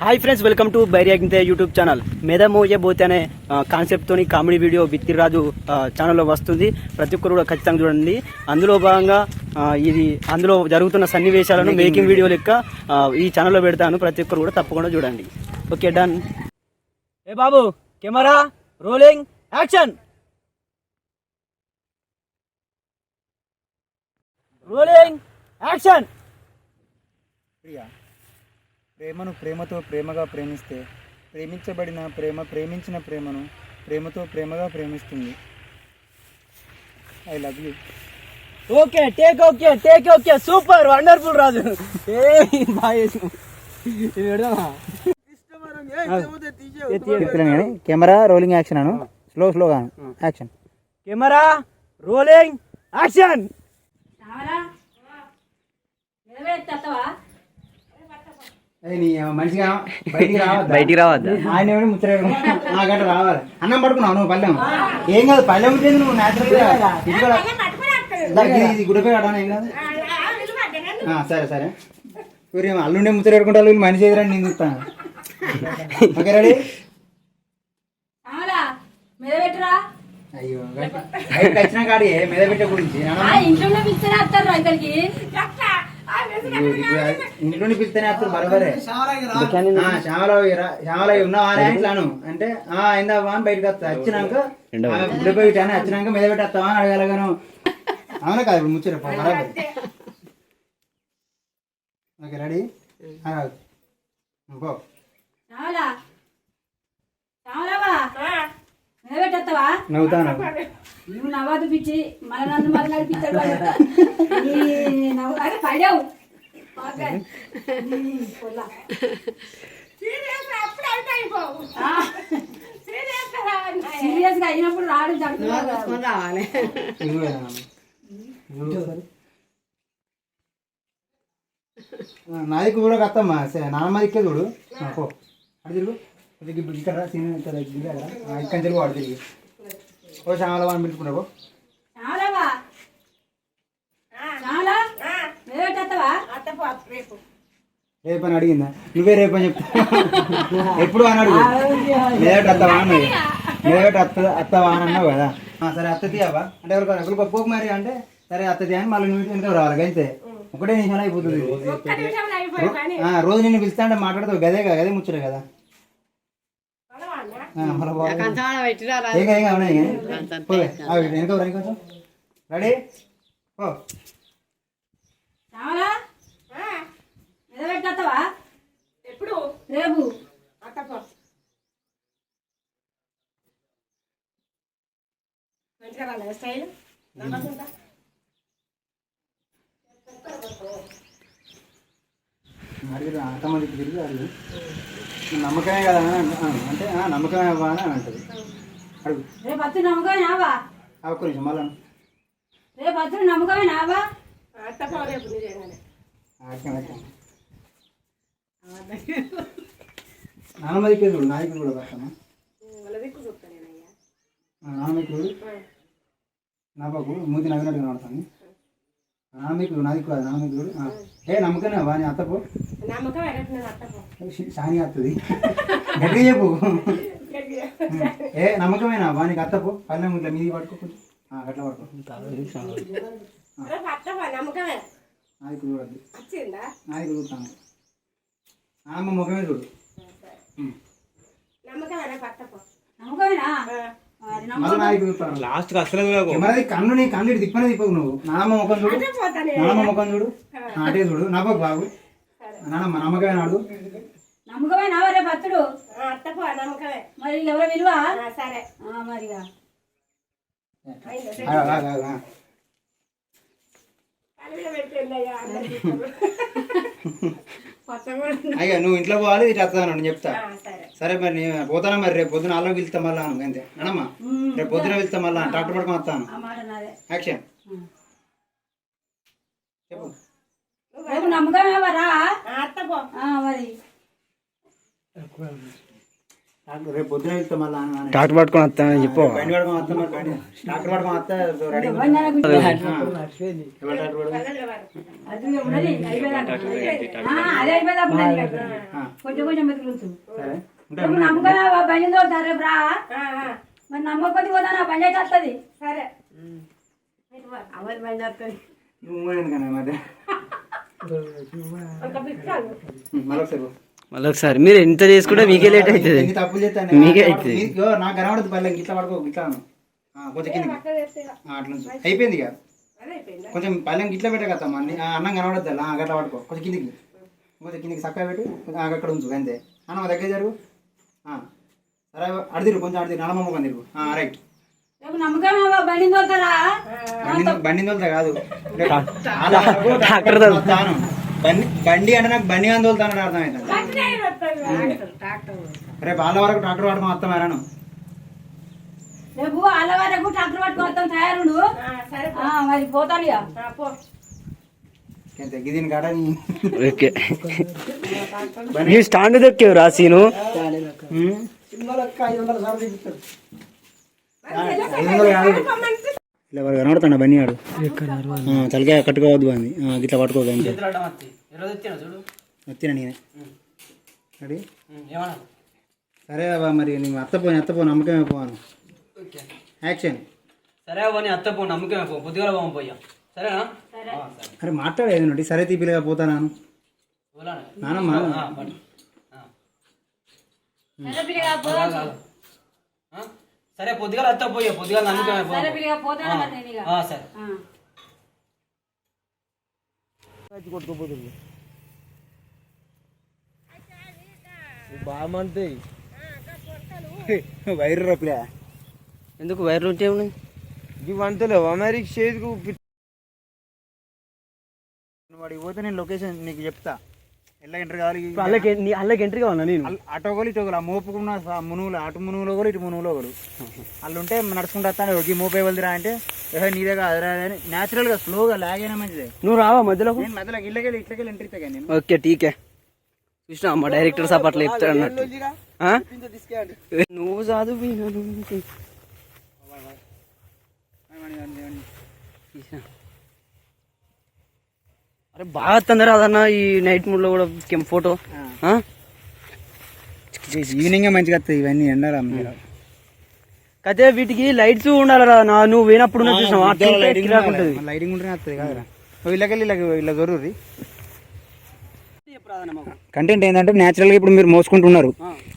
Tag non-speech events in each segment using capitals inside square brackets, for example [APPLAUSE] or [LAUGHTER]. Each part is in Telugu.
హాయ్ ఫ్రెండ్స్ వెల్కమ్ టు బైరియాగింతే యూట్యూబ్ ఛానల్. మెదమోయే పోతే అనే కాన్సెప్ట్తోని కామెడీ వీడియో బిత్తిరాజు ఛానల్లో వస్తుంది. ప్రతి ఒక్కరు కూడా ఖచ్చితంగా చూడండి. అందులో భాగంగా ఇది అందులో జరుగుతున్న సన్నివేశాలను మేకింగ్ వీడియో లెక్క ఈ ఛానల్లో పెడతాను. ప్రతి ఒక్కరు కూడా తప్పకుండా చూడండి. Okay done. ఏ బాబు camera rolling action. Rolling action. ప్రేమను ప్రేమతో ప్రేమగా ప్రేమిస్తే ప్రేమించబడిన ప్రేమ ప్రేమించిన ప్రేమను ప్రేమతో ప్రేమగా ప్రేమిస్తుంది. I love you okay take okay take okay super wonderful Raju. A camera rolling action Anu. Slow స్లోగా యాక్షన్ కెమెరా రోలింగ్ యాక్షన్ మంచిగా బయటికి రావద్దా? బయటికి రావద్దా? ఆయన ఎవరు? ముచ్చట నాకంటే రావాలి. అన్నం పడుకున్నావు నువ్వు పల్లెం? ఏం కాదు పల్లెం ఉంటుంది నువ్వు న్యాచురల్ ఇది గుడిపై ఆడాను ఏం కాదు. ఆ, సరే సరే. ఊరి అల్లుండే ముచ్చట పెట్టుకుంటా వీళ్ళు మనిషి ఎదురని నేను చూస్తాను. Okay ready? అయ్యో వచ్చిన కాడి మీద పెట్టే గురించి ఇంట్లో పిలిస్తేనే వస్తారు ఇంట్లో పిలిస్తేనే అప్పుడు బరబరే. శ్యామలవి శ్యామలవి ఉన్నావా అని ఇట్లాను. అంటే ఆ అయిందావా అని బయటకు వస్తా. వచ్చినాక గుడిపోయి అని వచ్చినాక మీద పెట్టేస్తావా అని అడగలను అవునా కాదు ఇప్పుడు ముచ్చట బరాబర్. Okay ready? పో. రావాలా నవ్వుతాను. నువ్వు నవ్వదు పిచ్చి. మన నన్ను మళ్ళీ నవ్వు అరే పడావు. సీరియస్గా అయినప్పుడు రాడు. ఆ, నాది కూడా కత్తమ్మా. నాన్నమ్మ దిక్కే చూడు. ఆ, పో అటు తిరుగు కొద్దిగా ఇప్పుడు ఇక్కడ రా, సీన్ ఇక్కడ దిగాక రా. ఆ, ఇక్కడ తిరుగు వాడు తిరిగి. ఓ శ్యామల వాడిని పిలుచుకున్నా పో. రావాలావా రావాలా నిలబెట్టవా రేపు. అని అడిగిందా? నువ్వే రేపు అని చెప్తా. [LAUGHS] ఎప్పుడు అని అడుగు. లేదట అత్తవా అన్నది. లేదట అత్త అత్తవా అని అన్నావు కదా. సరే అత్త తీయవా? అంటే ఎవరికి ఎవరికి ఒప్పుకోకు మరి అంటే సరే అత్త తీయ అని మళ్ళీ నువ్వు వెనక రావాలి అంతే ఒకటే నిమిషాలు అయిపోతుంది. ఆ, రోజు నిన్ను పిలుస్తా అంటే మాట్లాడతావు గదే కదా గదే ముచ్చట కదా. ఆ, మళ్ళా బాగుంది. ఏం ఏం కాదు, ఉన్నాయి కానీ. పోవే. ఆ, వెనక రా, వెనక కొంచెం రెడీ? ఓ రావాలా నిలబెట్టవా ఎప్పుడు? రేపు. అడిగిరు అంతమంది తిరిగి అడుగు. నమ్మకమే కదా అంట- నమ్మకమే అవ్వా అని అంటది. అడుగు. రేపు అత్తు నమ్మకమే నావా ఒక్క నిమిషం మళ్ళా రేపు అత్తు నమ్మకమే నావా నాన్నమదికే చూడు నాయకుడు కూడా పడతామా నాన్నమికి చూడు నా బాబు మూతి నవ్వినట్టుగా కాదు నాన్నమికి చూడు ఆ. ఏ నమ్మకనే వా నీ అత్తపు షాని వస్తుంది గట్టిగా చెప్పు ఏ నమ్మకమేనా వా నీకు అత్తపు పల్లెం ఇట్లా మీది పట్టుకో కొంచెం ఆ, అట్లా పట్టుకో నాదికు చూడద్దు నాదికు చూస్తాను నాన్నమ్మ ముఖమే చూడు ఉం. నమ్మకమేనా లాస్ట్ అసలు కెమెరాది కన్ను నీ కన్ను ఇటు తిప్పనే తిప్పకు నువ్వు. నానమ్మ ముఖం చూడు. నానమ్మ ముఖం చూడు. అటే చూడు. నవ్వకు బాబు. నానమ్మ నమ్మకమే నాడు. నమ్మకమే నావా రేపు అత్తుడు మరి ఎవరో విలువ? సరే. ఆ, మరిగా. [LAUGHS] అయ్యా నువ్వు ఇంట్లో పోవాలి ఇటు వస్తాను నేను చెప్తా. సరే. మరి నేను పోతానా మరి రేపు పొద్దున అల్లం పిలుస్తా మళ్ళా అంతే. అనమ్మా రేపు పొద్దున పిలుస్తా మళ్ళా ట్రాక్టర్ పట్టుకొని వస్తాను. ఆ మాట నాదే. యాక్షన్. చెప్పు. ఆ, మరి. ట్రాక్టర్ పట్టుకొని వస్తానని చెప్పు. మరి నమ్మకపోతే పోతా నా బండి అయితే వస్తుంది. సరే. అవన్నీ బండి వస్తుంది. నువ్వు ఎందుకన్నా మరి. [LAUGHS] ఒక పిచ్చాను మళ్ళీ ఒకసారి మీరు ఎంత చేసుకుంటే మీకే లేట్ అవుతుంది. మీకే అవుతుంది. నాకు కనబడదు పల్లె ఇట్లా పడుకో ఇట్లా కొంచెం కింద అట్లా. అయిపోయింది ఇక. కొంచెం పల్లెం ఇట్లా పెట్టే కదా అమ్మ. నీ- ఆ, అన్నం కనబడద్దు అలా. అట్లా పడుకో. కొంచెం కిందికి. కొంచెం కిందికి చక్కగా పెట్టి. అక్కడ ఉంచు అంతే. అన్న మా దగ్గర జరుగు. ఆ. సరే అడిదిరు కొంచెం అడిదిరు నడమమ్మ ఆ, రైట్. బండి బండి తోలుతా కాదు. బండి బండి అంటే నాకు బండి అని తోలుతాను అర్థమవుతుంది ట్రాక్టర్ రేపు వాళ్ళ వరకు ట్రాక్టర్ వాడుకో మొత్తం ఎరాను రేపు వాళ్ళ వరకు ట్రాక్టర్ పట్టుకొని వస్తాం తయారుడు. సరే ఆ, మరి పోతాను నీ స్టాండ్ దొక్కేవు రా సీను ఇలా వాడు కనబడుతున్నా బండి ఆడు తలకాయ కట్టుకోవద్దు అని గిట్లా పట్టుకోవద్దు అంతే. వచ్చిన నేనే. రెడీ? సరే బాబా మరి నేను అత్తపోని అత్తపోను నమ్మకమే పోను యాక్షన్. సరే పోనీ అత్త పో నమ్మకమే పో. పొద్దుగా పోం పోయా సరేనా? అరే మాట్లాడేది నుండి సరే తీపిలుగా పోతాను నానమ్మ సరే సరే పొద్దుగా అత్త పోయా పొద్దుగా నమ్మకమే పో సరే పిల్లగా పోతాను మరి నేను ఇక. ఆ, సరే. ఆ. వైర్ రొప్పులే ఎందుకు వైర్లు ఉంటే ఇవి వంటలేవు అమెరికా చేతికి వాడికి పోతే నేను లొకేషన్ నీకు చెప్తా. అల్లకి నీ అల్లకి ఎంట్రీ కావాలా నేను? అల్- అటు ఒకరు ఇటు ఒకరు ఆ మోపుకున్న మునుగులు అటు మునుగులో ఒకరు ఇటు మునుగులో ఒకరు వాళ్ళు ఉంటే నడుచుకుంటూ వస్తాను. ఈ మోపే వెళ్తురా అంటే ఏహో నీదే కాదురా అని న్యాచురల్గా స్లోగా లాగైనా మంచిదే. నువ్వు రావా మధ్యలోకి? నేను మధ్యలో ఇళ్ళకెళ్ళి ఇట్లకెళ్ళి ఎంట్రీ ఇస్తా నేను. ఓకే టీకే. చూసినా మా డైరెక్టర్ సాబ్ అట్లా చెప్తాడు అన్నట్టు. ఆ? నువ్వు చదువు అరే బాగా తొందర అదన్న ఈ నైట్ మూడ్లో కూడా కెం- ఫోటో ఆ? ఈవినింగ్ మంచిగా వస్తాయి ఇవన్నీ ఎండాలి అమ్మ కదే వీటికి లైట్స్ ఉండాలిరా నా నువ్వు పోయినప్పుడు లైటింగ్ ఉంటేనే వస్తుంది కాదురా. ఇళ్ళకెళ్ళి ఇలా ఇలా జరుగుతుంది కంటెంట్ ఏంటంటే న్యాచురల్గా ఇప్పుడు మీరు మోసుకుంటున్నారు.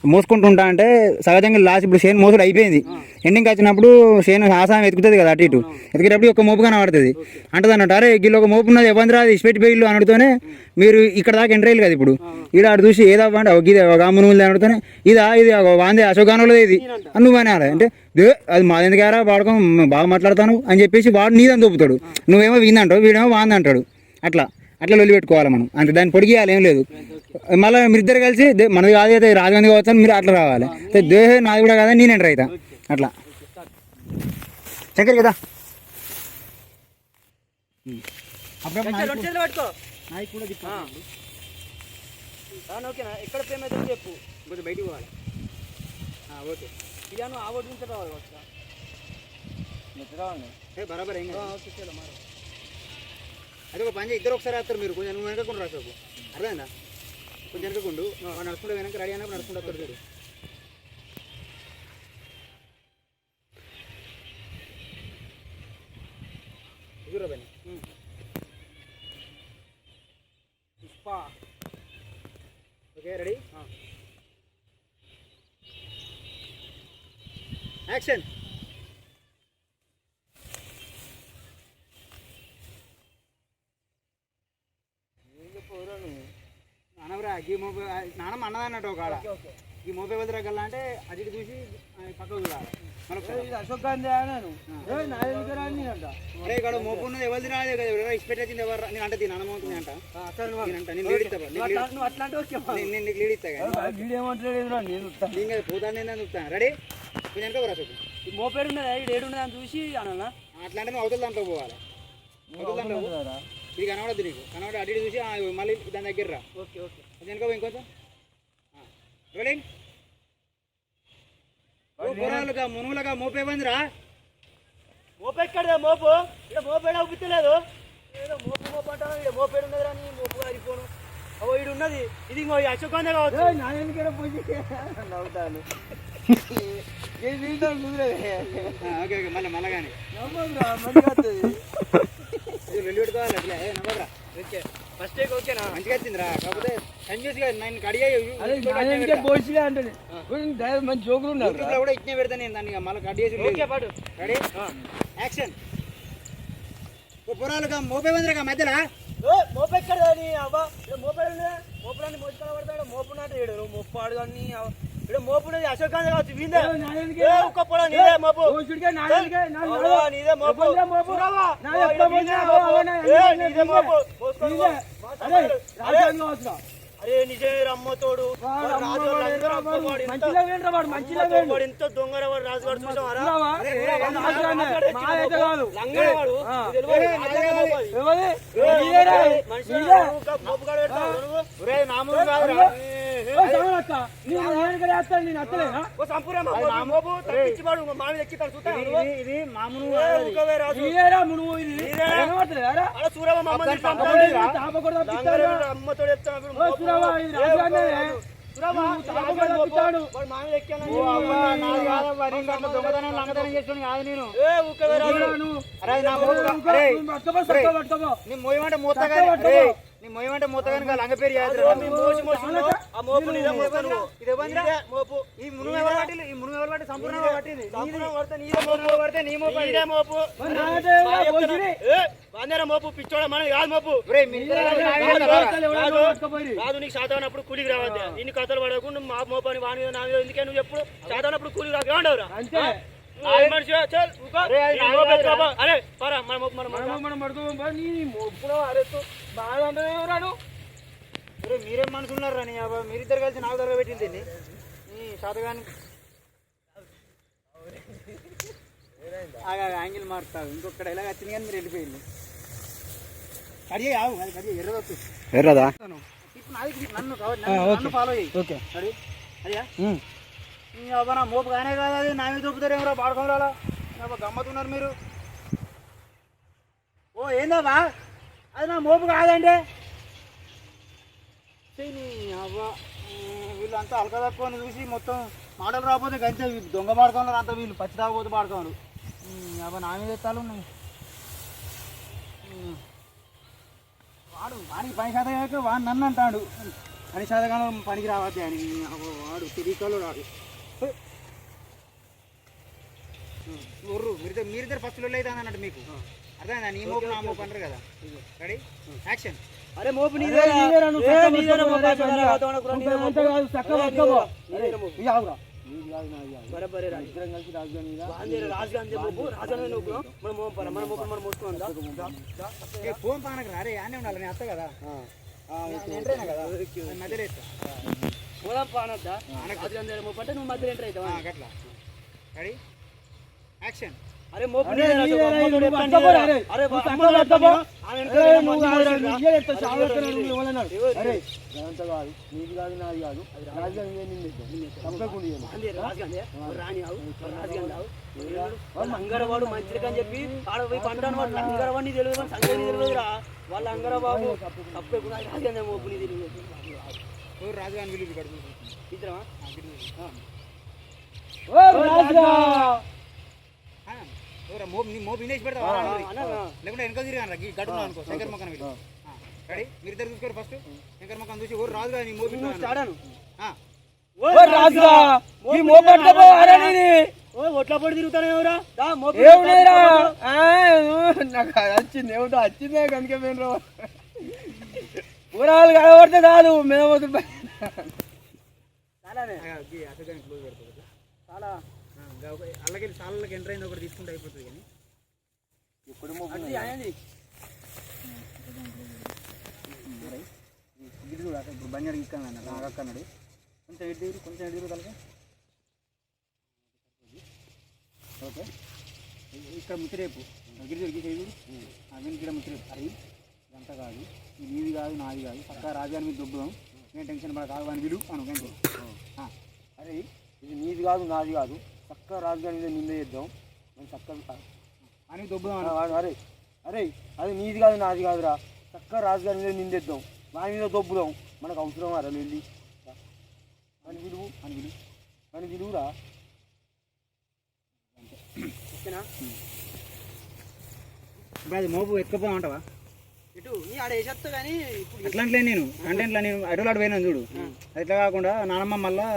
మోసుకుంటుంటా అంటే సహజంగా లాస్ట్ ఇప్పుడు షేన్ మోసుడు అయిపోయింది. ఎండింగ్ వచ్చినప్పుడు షేన్ ఆసాయం ఎతుకుతుంది కదా అటు ఇటు. ఎతికేటప్పుడు ఒక మోపు కనబడుతుంది. అంటది అన్నట్టు అరే గిల్లు ఒక మోపు ఉన్నది ఇవ్వండి రా ఇస్పెట్టి పోయిల్లు అనడుతోనే మీరు ఇక్కడ దాకా ఎంటర్ అయ్యారు కదా ఇప్పుడు. ఈడ అటు చూసి ఏదో అంటే ఒక ఇది ఒక మునుగులు అనడుతోనే ఇదా ఇది వాంది అశోకానంలో ఇది. అని నువ్వు అనాలి అంటే "దే, అది మాది ఎందుకారా వాడుకో బాగా మాట్లాడతాను అని చెప్పేసి వాడు నీదని దొప్పుతాడు నువ్వేమో విందంటావు వీడేమో వాంది అంటాడు. అట్లా. అట్లా లొల్లి పెట్టుకోవాలి మనం. అంటే దాన్ని పొడిగియాలి ఏం లేదు. మళ్ళీ మీరు ఇద్దరు కలిసి "దే, మనది కాదు అయితే రాజమంది కావచ్చు అని మీరు అట్లా రావాలి. "దే, దే నాది కూడా కాదని నేను ఎంటర్ అవుతా అట్లా. శంకర్ కదా. ఎక్కడ ప్రేమ చెప్పు. కొంచెం బయటికి పోవాలి. ఆ, ఓకే. ఇక నువ్వు ఆ ఒడ్డు నుంచి రావాలి వచ్చా ఏ, బరాబర్ ఏం. అదే ఒక పని ఇద్దరు ఒకసారి వస్తారు మీరు. కొంచెం నువ్వు వెనకకుండా రాసావు అర్థమైందా? కొంచెం వెనకకుండు నడుచుకుంటే వెనక రెడీ అయినప్పుడు నడుచుకుంటూ వస్తారు చూడు. పని ఓకే రెడీ? యాక్షన్. ఈ మోపే నానమ్మ అన్నదన్నట్టు ఒక ఆడ. ఈ మోపే వద్ద రగల్లా అంటే అది ఇటు చూసి పక్కకు చూడాలి. అశోక్ గాంధీ అరే ఇక్కడ మోపు ఉన్నది ఎవరిది రాదే కదా ఎవరు? ఇష్టపెట్టి వచ్చింది ఎవరు నేను అంటే దీని నానమ్మ అవుతుంది అంట. నేను అంట నేను లీడ్ ఇస్తా నేను నేను నీకు లీడ్ ఇస్తా నేను నేను పోతాను నేను చూస్తాను రెడీ? కొంచెం వెనక పోరా ఈ మోపేడు ఉన్నదా? ఏడు ఉన్నదా అని చూసి అన్నా అట్లా అంటే నువ్వు అవతల దాంట్లో పోవాలి. అవతల దాంట్లో. ఇది కనబడద్దు నీకు. కనబడి అటు ఇటు చూసి మళ్ళీ దాని దగ్గర రా. Okay okay. అది వెనక ఇంకొంచెం రోలింగ్. కూరలుగా మునుగులుగా మోపేబందిరా మోపు ఎక్కడదా మోపు? ఇక్కడ మోపు ఏడా ఉబ్బితలేదు ఏదో మోపు మోపు అంటాను? ఇక్కడ మోపు ఉన్నదిరా నీ మోపు గారిపోను అవో ఇడు ఉన్నది. ఇది ఇంకో అశోక్ గాంధీ కావచ్చు. నవ్వుతాను. ఓకే ఓకే మళ్ళీ మళ్ళీ కానీ. వెళ్ళి పెట్టుకోవాలి అట్లా. ఏ నమ్మకరా ఓకే ఫస్ట్ టేక్ ఓకేనా? మంచిగా వచ్చిందిరా. కాకపోతే కన్ఫ్యూజ్గా నేను కడిగా మంచి జోకులు ఉన్నారు యూట్యూబ్ కూడా ఇచ్చిన పెడతా నేను దాన్ని మళ్ళీ కట్ చేసి ఓకే పాటు రెడీ యాక్షన్ ఓ పురాలుగా మధ్యలో. మోపు ఎక్కడదా నీ అవ్వ. ఇక్కడ మోపు ఏడున్నదా? మోపులన్నీ మోసుకొని పడతాడు మోపు నాట ఏడు మోపు ఆడు కానీ ఇక్కడ మోపు అశోక్ గాంధీ కావచ్చు వీందే ఏ, ఒక్క పొలం నీదే మోపు. నీదే మోపు. నీదే మోపు. అరే, నిజమే రమ్మతోడు ఎంత దొంగర రాజుగాడు ఇది- మామూలు అమ్మతోడు చెప్తాను దొంగతనం లంగతనం చేస్తున్నా కాదు నేను. నా నీ మొయ్యమంటే మూతగాని నీ మొయ్యమంటే మూతగాని లంగ పేరు మోపు ఈ మునుగు ఎవరు పట్టింది? ఈ మునుగు ఎవరు పట్టి సంపూర్ణంగా పట్టింది? సంపూర్ణంగా నీదే. మోపు. పడితే నీ మోపు. మోపు ఏ, వందేరా మోపు పిచ్చోడ మన కాదు మోపు. రాదు నీకు శాతమైనప్పుడు కూలికి రావద్దు. ఇన్ని కథలు పడకుండా మా మోపని వాని మీద నా మీద ఎందుకే నువ్వు ఎప్పుడు శాతమైనప్పుడు కూలికి రాక? ఏమంటావురా? అంతే. అరే, నా మోపు కాదురా. ఎత్తుకో, పో. అరే పరా మన మోపు మన మోపు. మనం మనం పడుకోబో నీ మొప్పుడు అరెత్తు బాగా అంటే రాడు ఒరేయ్, మీరేం మనుషులున్నారా అబ్బా? మీరిద్దరు కలిసి నాకు దగ్గర పెట్టింది దీన్ని. ఈ శాతగాని ఆగా, యాంగిల్ మారుతావు. ఇంకొకటి ఎలా వచ్చింది కానీ మీరు వెళ్ళిపోయింది కడిగే ఆవు అది కడిగే ఎర్రదొత్తు ఎర్రదా? ఓకే. నా మోపు కానే కాదు అది. నా మీద దొరుకుతారేమో పాడుకోవాలా గమ్మతున్నారు మీరు. ఓ ఏందబ్బా? అది నా మోపు కాదండి. అవ్వ వీళ్ళంతా అలక తక్కువ చూసి మొత్తం మాటలు రాకపోతే వీళ్ళు దొంగ పాడుకోవాలి అంతా వీళ్ళు పచ్చి తాగపోతే పాడుకోవాలి అవ్వ నా మీద ఎత్తాలు ఉన్నాయి. వాడు వానికి పని శాతం వాడు నన్ను అంటాడు. పని శాతగానం పనికి రావద్దు అని. వాడు తిరిగిలో రాడు ఒర్రు మీరిద్దరు మీరిద్దరు పచ్చులు అయితే అన్నట్టు మీకు. అర్థమైందా? నీ మోపు నా మోపు అంటారు కదా. రెడీ యాక్షన్ అరే మోపు అరే, నీదేరా. నీదేరా, నువ్వు నీదే నువ్వు మోపు. బరాబరే. ఇద్దరం కలిసి రాజధాని రాజుగాంధీ మోపు రాజుగాంధీ మోపు మన పరా మన మోపు మన మోసుకుందా ఏ ఫోన్ పానకు రా రే యానే ఉండాలి నేను అత్త కదా. నేను ఎంటర్ అయినా కదా? మధ్యలో పోదాం పానద్దా అంటే నువ్వు మధ్యలో ఎంటర్ అవుతావా? ఆ, గట్లా. రెడీ యాక్షన్ అరే మోపు అరే? అదంతా కాదు నీది కాదు నాది కాదు. రాజధాని నిన్ను తప్పకుండా వాళ్ళ అంగరవాడు మంచిది అని చెప్పి ఆడ పోయి పంటాను వాడు అంగరవాడిని తెలియదు సంగతి తెలియదురా. వాళ్ళ అంగర బాబు తప్పకుండా. రాజుగాంధీ మోపు నీ తెలియదు. ఓ రాజుగాని విలువ ఇక్కడ ఇద్దరమా? ఓ రాజా వెనక తిరిగాను గడుపు అనుకో శంకర్ మొక్కన రెడీ? మీరు ఇద్దరు చూసుకోరు ఫస్ట్. శంకర్ మొక్కను చూసి రాజుగా నీ మోపు ఈ ఒట్ల పొడి నాకు వచ్చింది ఏమిటో వచ్చిందే కనుక మేము ఊరాలు కనబడితే చాలు మేము పెడతా చాలా. అలాగే సాలకి ఎంటర్ అయింది ఒకటి తీసుకుంటే అయిపోతుంది కానీ. అయ్యింది ఇది కూడా ఇప్పుడు బండి అడిగి అన్న నాకు అక్కన్నాడు కొంచెం ఎటు దిగురు కొంచెం ఎటు దిగురు తలక? ఓకే. ఇక్కడ ముత్తిరేపు గిరి గిరి గిరి అవి ఇక్కడ ముత్తిరేపు అది ఇదంతా కాదు. ఇది నీది కాదు నాది కాదు. పక్కా రాజాని మీద దుబ్బం నేను టెన్షన్ పడ కాదు అని విలు అను అరే ఇది నీది కాదు నాది కాదు. చక్కగా రాజుగారి మీద నింద చేద్దాం. మనం చక్కగా అని దొబ్బుదాం అరే అరే అది నీది కాదు నాది కాదురా. చక్కగా రాజుగారి మీద నిందేద్దాం వాని మీద దొబ్బుదాం. మనకు అవసరం రా. వెళ్ళి అని విలువు అని విలువు అని విలువురా ఓకేనా అది మోపు ఎత్తుకపోమంటావా ఇటు నీ ఆడ వేసేస్తా కానీ ఇప్పుడు అట్లాంటిలే నేను. కంటెంట్లో నేను అడవులాడు పోయినాను చూడు. అది ఇట్లా కాకుండా నానమ్మ మళ్ళా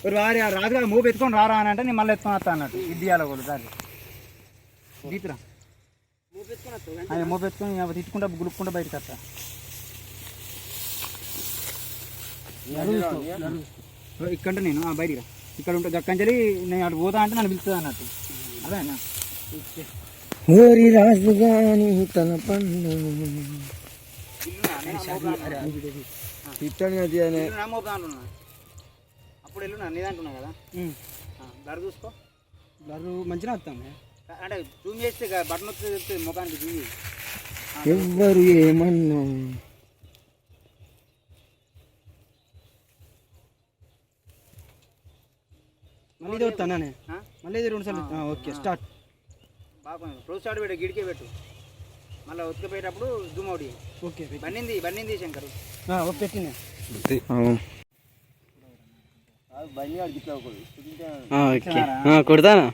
ఒక వారి ఆ రాజుగా మోపు ఎత్తుకొని రారా అని అంటే నేను మళ్ళీ ఎత్తుకొని వస్తా అన్నట్టు ఇది తీయాలి ఒకటి దాన్ని. దీపురా. మోపు ఎత్తుకొని తిట్టుకుంటా గులుక్కుంటా బయటకు వస్తా. ఇక్కడ నేను ఆ బయటికి రా. ఇక్కడ ఉంటే గక్కంజలి నేను అటు పోతా అంటే నన్ను పిలుస్తుంది అన్నట్టు. అదేనా? ఓరి రాజుగాని తన పండు. తిట్టాను కదా అప్పుడు వెళ్ళు నీ అంటున్నా కదా? ఆ, ధర చూసుకో. బర్రు మంచిగా వస్తాను అంటే జూమ్ చేస్తే బటన్ వస్తుంది చెప్తుంది ముఖానికి జూమ్ ఎవ్వరు ఏమన్నా. మళ్ళీ ఇది వస్తానే? మళ్ళీ ఇది రెండు సార్లు. ఆ, ఓకే స్టార్ట్. బాగుంది రోజు స్టార్ట్ పెట్టు గిడికే పెట్టు. మళ్ళీ ఉతికిపోయేటప్పుడు జూమ్ అవుట్. ఓకే బన్నింది బన్నింది శంకర్. పెట్టినా బండి వాడికి ఇట్లా ఒకడు ఓకే కొడతానా?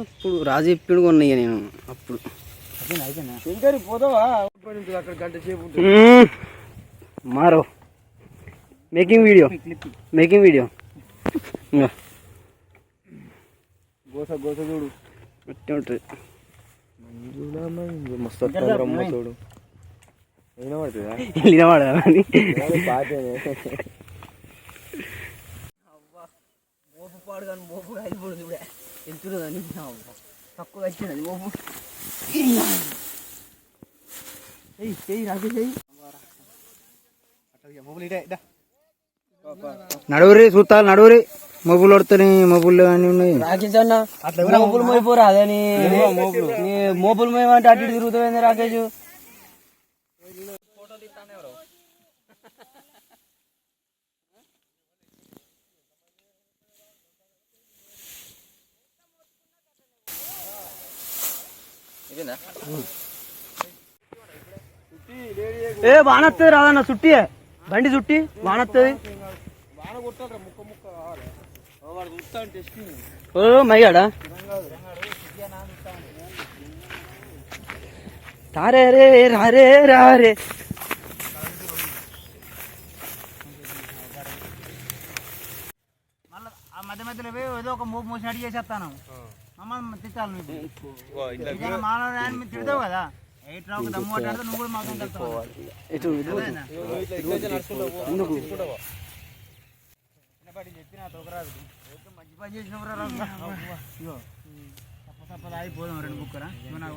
అప్పుడు రాజు చెప్పిండు కొన్నాయి నేను అప్పుడు. మారో. Making video. Making video. ఇంకా గోస గోస చూడు. ఉంటుంది మస్తు రమ్మ చూడు మోపు పాడు కానీ మోపు అయిపోదు కూడా ఎంత అని తక్కువ వచ్చినది మోపు. ఏయ్ చెయ్యి రాజు చెయ్యి నడువురి చూస్తాలు నడువురి. మొబులు పడుతుంది మొబులు అన్నీ ఉన్నాయి. రాకేష్ అన్న మోపులు మోయిపోరా అదే నీ నీ మోపులు మోయమంటే అటు తిరుగుతుంది రాకేష్. ఏ వానత్తది రాదన్న చుట్టి బండి చుట్టి వానత్తది ఓ మయ్యాడా? తారే రే రారే రారే. మళ్ళీ ఆ మధ్య మధ్యలో పోయి ఏదో ఒక మోపు మోసినట్టు చేసేస్తాను మమ్మల్ని తిట్టాలి నువ్వు. అని మీరు తిడతావు కదా? ఎయిట్ రావు దమ్ము నువ్వు కూడా మాకు తిడతావు చెప్పిన మంచి పని చేసినప్పుడు తప్ప తప్ప ఆగిపోదాం రెండు ఇవ్వ నాకు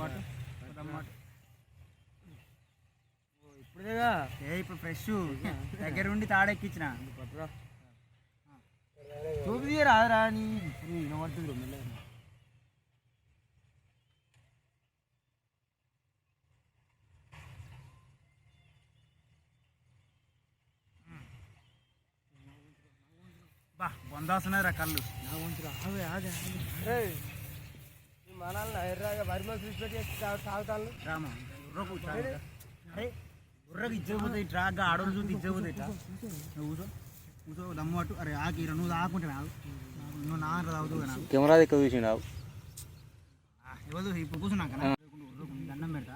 ఇప్పుడుదేగా ఏ ఇప్పుడు ఫ్రెష్ దగ్గర ఉండి తాడెక్కించిన చూపి రాదురా నీ వినబడుతుంది మెల్లగా. బా బొందాస్తున్నాయి రా కళ్ళు మనల్ని ఎర్రగా వరి మీద చూసి పెట్టి తాగుతాను రామ తాగుతా. అరే గుర్రకు ఇచ్చకపోతే ట్రాక్ ఆడోళ్ళు చూసి ఇచ్చకపోతే ఇట్లా నువ్వు కూర్చో. కూర్చో దమ్ము అట్టు అరే ఆకి నువ్వు తాగుకుంటే నాకు నువ్వు నా తాగుతావు నాకు కెమెరా దగ్గర చూసినావు ఎవరు? ఇప్పుడు కూర్చున్నాక? దండం పెడతా.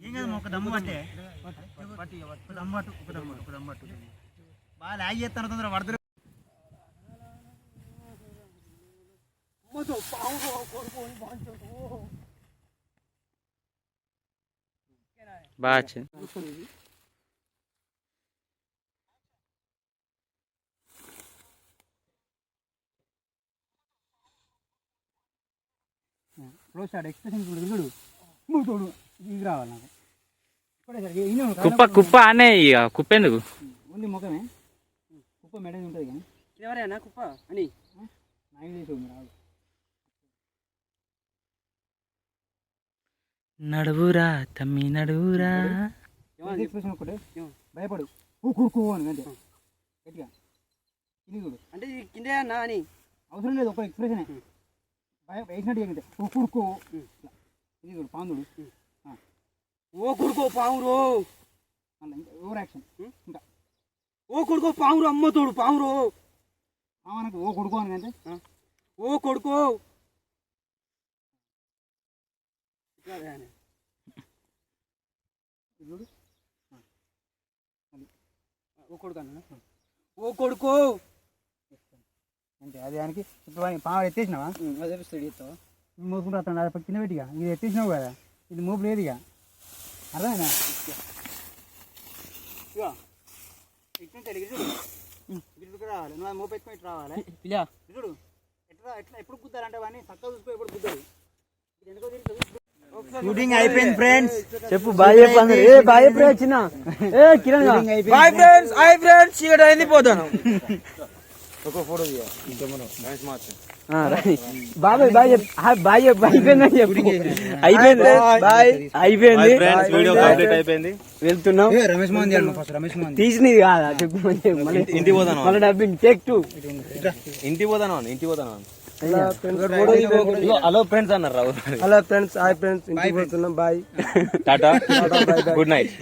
ఏం కదా ఒక దమ్ము పట్టే ఒక దమ్ము ఒక దమ్ము ఒక దమ్ము బాగా లాగ్ చేస్తాను తొందర పడతారు బాగా షాట్ ఎక్స్ప్రెషన్ చూడు చూడు. నువ్వు చూడు ఇది రావాలి నాకు. కుప్ప కుప్ప అనే ఇక కుప్ప ఎందుకు? ఉంది ముఖమే. కుప్ప మెడ ఉంటుంది కానీ. ఎవరైనా కుప్ప? అని. నా ఇంగ్లీష్ ఉంది రాదు నడువురా తమ్మి నడువురా. ఒకటే భయపడు. ఓ కురుకు అని అంతే. గట్టిగా. ఇది చూడు. అంటే కిందే అన్నా అని. అవసరం లేదు ఒక ఎక్స్ప్రెషనే వేసినట్టు ఏంటంటే ఓ ఇట్లా. ఇది చూడు పాందుడు ఓ కొడుకో పావురు ఓవర్ యాక్షన్. ఇంకా. ఓ కొడుకో పావురు అమ్మతోడు పావురు మనకు ఓ కొడుకు అని అంటే? ఓ కొడుకో. చూడు. ఓ కొడుకు అన్న ఓ కొడుకో. అంతే అది దానికి ఇప్పుడు వాడిని పాము ఎత్తేసినావా? అదే ఇస్తావా మోసుకుంటూ అది పక్కన పెట్టిగా ఇది ఎత్తేసినావు కదా ఇది మోపు లేదు ఇక. అర్థమైనా రావాలి. నువ్వు మోపు ఎత్తుకొని ఇటు రావాలి. చూడు. ఎట్లా ఎట్లా ఎప్పుడు కుద్దారంటే వాడిని చక్కగా చూసుకో ఎప్పుడు షూటింగ్ అయిపోయింది ఫ్రెండ్స్ చెప్పు బాయ్ ఏ చిన్న. ఏ Kiran bye friends hi friends అయింది పోతాను. [LAUGHS] బాబాయ్ బాయ్ చెప్పు ఆ, బాయ్ చెప్పు అయిపోయిందని చెప్పు అయిపోయింది బాయ్ అయిపోయింది వీడియో కంప్లీట్ అయిపోయింది వెళ్తున్నాం రమేష్ మోహన్ చేయాలి ఫస్ట్ రమేష్ మోహన్ తీసినది కాదా చెప్పు మళ్ళీ ఇంటికి పోతాను మళ్ళీ డబ్బింగ్ టేక్ టూ ఇంటికి పోతాను ఇంటికి పోతాను ఇగో, హలో ఫ్రెండ్స్ అన్నారు రావు హలో ఫ్రెండ్స్ హాయ్ ఫ్రెండ్స్ ఇంటికి పోతున్నాం బాయ్ టాటా గుడ్ నైట్